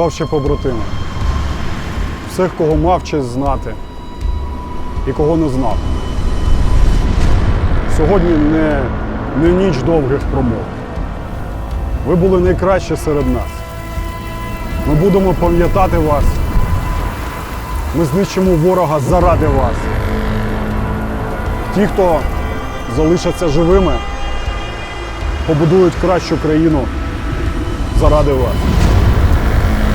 Бавши побратими. Всіх, кого мав честь знати і кого не знав. Сьогодні не, не ніч довгих промов. Ви були найкращі серед нас. Ми будемо пам'ятати вас. Ми знищимо ворога заради вас. Ті, хто залишаться живими, побудують кращу країну заради вас.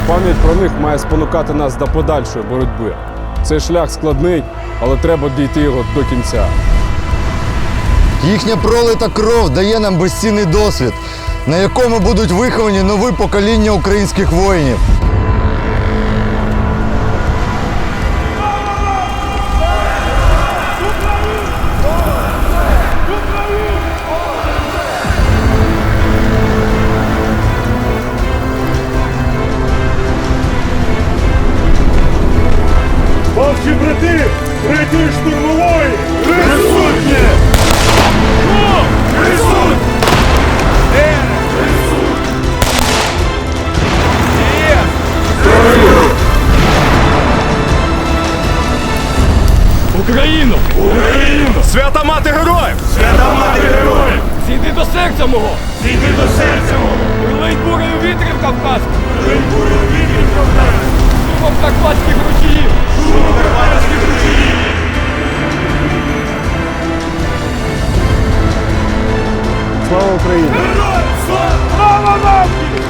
Пам'ять про них має спонукати нас до подальшої боротьби. Цей шлях складний, але треба дійти його до кінця. Їхня пролита кров дає нам безцінний досвід, на якому будуть виховані нові покоління українських воїнів. Україну! Україну! Свята мати героїв! Свята мати героїв! Зійди до серця мого! Зійди до серця мого! Прилинь бурею вітрів Кавказських! Прилинь бурею вітрів Кавказських! Шумом карпатських ручіїв! Шумом карпатських ручіїв! Слава Україні! Слава нації!